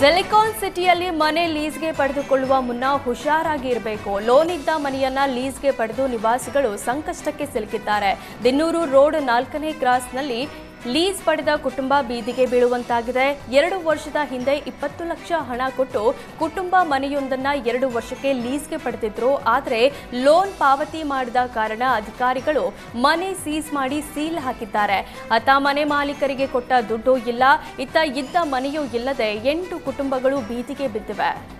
Silicon ಸಿಟಿಯಲ್ಲಿ ಮನೆ ಲೀಸ್ಗೆ ಪಡೆದುಕೊಳ್ಳುವ ಮುನ್ನ ಹುಷಾರಾಗಿ ಇರಬೇಕು ಲೋನ್ ಇದ್ದ ಮನೆಯನ್ನ ಲೀಸ್ಗೆ ಪಡೆದು ನಿವಾಸಿಗಳು ಸಂಕಷ್ಟಕ್ಕೆ ಸಿಲುಕಿದ್ದಾರೆ. ದಿನ್ನೂರು ರೋಡ್ ನಾಲ್ಕನೇ ಕ್ರಾಸ್ನಲ್ಲಿ ಲೀಸ್ ಪಡೆದ ಕುಟುಂಬ ಬೀದಿಗೆ ಬೀಳುವಂತಾಗಿದೆ. ಎರಡು ವರ್ಷದ ಹಿಂದೆ ಇಪ್ಪತ್ತು ಲಕ್ಷ ಹಣ ಕೊಟ್ಟು ಕುಟುಂಬ ಮನೆಯೊಂದನ್ನ ಎರಡು ವರ್ಷಕ್ಕೆ ಲೀಸ್ಗೆ ಪಡೆದಿದ್ರು. ಆದರೆ ಲೋನ್ ಪಾವತಿ ಮಾಡಿದ ಕಾರಣ ಅಧಿಕಾರಿಗಳು ಮನೆ ಸೀಸ್ ಮಾಡಿ ಸೀಲ್ ಹಾಕಿದ್ದಾರೆ. ಅತ ಮನೆ ಮಾಲೀಕರಿಗೆ ಕೊಟ್ಟ ದುಡ್ಡು ಇಲ್ಲ. ಇತ್ತ ಇದ್ದ ಮನೆಯೂ ಇಲ್ಲದೆ ಎಂಟು ಕುಟುಂಬಗಳು ಬೀದಿಗೆ ಬಿದ್ದಿವೆ.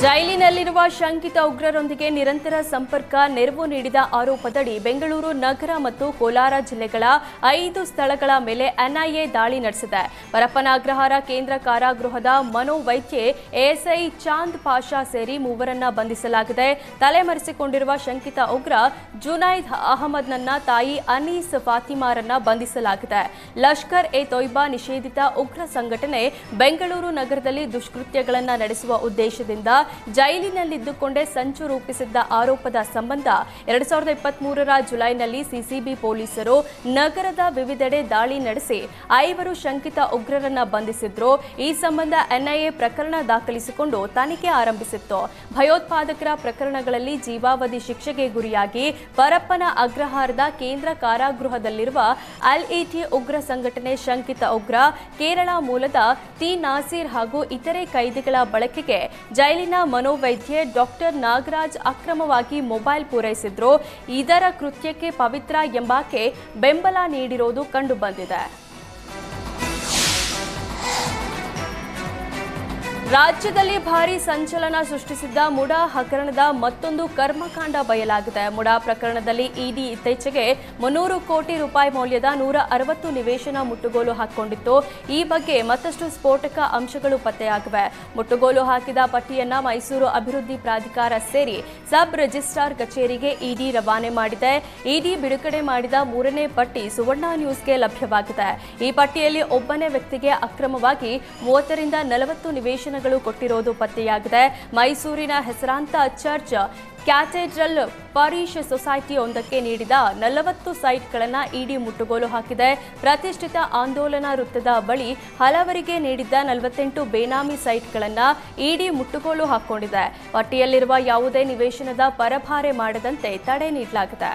ಜೈಲಿನಲ್ಲಿರುವ ಶಂಕಿತ ಉಗ್ರರೊಂದಿಗೆ ನಿರಂತರ ಸಂಪರ್ಕ, ನೆರವು ನೀಡಿದ ಆರೋಪದಡಿ ಬೆಂಗಳೂರು, ನಗರ ಮತ್ತು ಕೋಲಾರ ಜಿಲ್ಲೆಗಳ ಐದು ಸ್ಥಳಗಳ ಮೇಲೆ ಎನ್ಐಎ ದಾಳಿ ನಡೆಸಿದೆ. ಪರಪ್ಪನ ಅಗ್ರಹಾರ ಕೇಂದ್ರ ಕಾರಾಗೃಹದ ಮನೋವೈದ್ಯೆ ಎಎಸ್ಐ ಚಾಂದ್ ಪಾಷಾ ಸೇರಿ ಮೂವರನ್ನ ಬಂಧಿಸಲಾಗಿದೆ. ತಲೆಮರೆಸಿಕೊಂಡಿರುವ ಶಂಕಿತ ಉಗ್ರ ಜುನೈದ್ ಅಹಮದ್ನನ್ನ ತಾಯಿ ಅನೀಸ್ ಫಾತಿಮಾರನ್ನ ಬಂಧಿಸಲಾಗಿದೆ. ಲಷ್ಕರ್ ಎ ತೊಯ್ಬಾ ನಿಷೇಧಿತ ಉಗ್ರ ಸಂಘಟನೆ ಬೆಂಗಳೂರು ನಗರದಲ್ಲಿ ದುಷ್ಕೃತ್ಯಗಳನ್ನು ನಡೆಸುವ ಉದ್ದೇಶದಿಂದ ಜೈಲಿನಲ್ಲಿದ್ದುಕೊಂಡೇ ಸಂಚು ರೂಪಿಸಿದ್ದ ಆರೋಪದ ಸಂಬಂಧ ಎರಡ್ ಸಾವಿರದ ಇಪ್ಪತ್ತ್ ಮೂರರ ಜುಲೈನಲ್ಲಿ ಸಿಸಿಬಿ ಪೊಲೀಸರು ನಗರದ ವಿವಿಧೆಡೆ ದಾಳಿ ನಡೆಸಿ ಐವರು ಶಂಕಿತ ಉಗ್ರರನ್ನ ಬಂಧಿಸಿದ್ರು. ಈ ಸಂಬಂಧ ಎನ್ಐಎ ಪ್ರಕರಣ ದಾಖಲಿಸಿಕೊಂಡು ತನಿಖೆ ಆರಂಭಿಸಿತ್ತು. ಭಯೋತ್ಪಾದಕರ ಪ್ರಕರಣಗಳಲ್ಲಿ ಜೀವಾವಧಿ ಶಿಕ್ಷೆಗೆ ಗುರಿಯಾಗಿ ಪರಪ್ಪನ ಅಗ್ರಹಾರದ ಕೇಂದ್ರ ಕಾರಾಗೃಹದಲ್ಲಿರುವ ಎಲ್ಇಟಿ ಉಗ್ರ ಸಂಘಟನೆ ಶಂಕಿತ ಉಗ್ರ ಕೇರಳ ಮೂಲದ ತಿ ನಾಸೀರ್ ಹಾಗೂ ಇತರೆ ಕೈದಿಗಳ ಬಳಕೆಗೆ ಜೈಲಿನ ಮನೋವೈದ್ಯೆ ಡಾಕ್ಟರ್ ನಾಗರಾಜ್ ಅಕ್ರಮವಾಗಿ ಮೊಬೈಲ್ ಪೂರೈಸಿದ್ರು. ಇದರ ಕೃತ್ಯಕ್ಕೆ ಪವಿತ್ರ ಎಂಬಾಕೆ ಬೆಂಬಲ ನೀಡಿರೋದು ಕಂಡುಬಂದಿದೆ ರಾಜ್ಯದಲ್ಲಿ ಭಾರಿ ಸಂಚಲನ ಸೃಷ್ಟಿಸಿದ್ದ ಮುಡಾ ಹಗರಣದ ಮತ್ತೊಂದು ಕರ್ಮಕಾಂಡ ಬಯಲಾಗಿದೆ. ಮುಡಾ ಪ್ರಕರಣದಲ್ಲಿ ಇಡಿ ಇತ್ತೀಚೆಗೆ ಮುನ್ನೂರು ಕೋಟಿ ರೂಪಾಯಿ ಮೌಲ್ಯದ ನೂರ ಅರವತ್ತು ನಿವೇಶನ ಮುಟ್ಟುಗೋಲು ಹಾಕಿಕೊಂಡಿತ್ತು. ಈ ಬಗ್ಗೆ ಮತ್ತಷ್ಟು ಸ್ಫೋಟಕ ಅಂಶಗಳು ಪತ್ತೆಯಾಗಿವೆ. ಮುಟ್ಟುಗೋಲು ಹಾಕಿದ ಪಟ್ಟಿಯನ್ನ ಮೈಸೂರು ಅಭಿವೃದ್ಧಿ ಪ್ರಾಧಿಕಾರ ಸೇರಿ ಸಬ್ ರಿಜಿಸ್ಟ್ರಾರ್ ಕಚೇರಿಗೆ ಇಡಿ ರವಾನೆ ಮಾಡಿದೆ. ಇಡಿ ಬಿಡುಗಡೆ ಮಾಡಿದ ಮೂರನೇ ಪಟ್ಟಿ ಸುವರ್ಣ ನ್ಯೂಸ್ಗೆ ಲಭ್ಯವಾಗಿದೆ. ಈ ಪಟ್ಟಿಯಲ್ಲಿ ಒಬ್ಬನೇ ವ್ಯಕ್ತಿಗೆ ಅಕ್ರಮವಾಗಿ ಮೂವತ್ತರಿಂದ ನಲವತ್ತು ನಿವೇಶನಗಳು ಕೊಟ್ಟಿರೋದು ಪತ್ತೆಯಾಗಿದೆ. ಮೈಸೂರಿನ ಹೆಸರಾಂತ ಚರ್ಚ್ ಕ್ಯಾಥೆಡ್ರಲ್ ಪರೀಶ್ ಸೊಸೈಟಿಯೊಂದಕ್ಕೆ ನೀಡಿದ ನಲವತ್ತು ಸೈಟ್ಗಳನ್ನು ಇಡಿ ಮುಟ್ಟುಗೋಲು ಹಾಕಿದೆ. ಪ್ರತಿಷ್ಠಿತ ಆಂದೋಲನ ವೃತ್ತದ ಬಳಿ ಹಲವರಿಗೆ ನೀಡಿದ್ದ ನಲವತ್ತೆಂಟು ಬೇನಾಮಿ ಸೈಟ್ಗಳನ್ನು ಇಡಿ ಮುಟ್ಟುಗೋಲು ಹಾಕೊಂಡಿದೆ. ಪಟ್ಟಿಯಲ್ಲಿರುವ ಯಾವುದೇ ನಿವೇಶನದ ಪರಭಾರೆ ಮಾಡದಂತೆ ತಡೆ ನೀಡಲಾಗಿದೆ.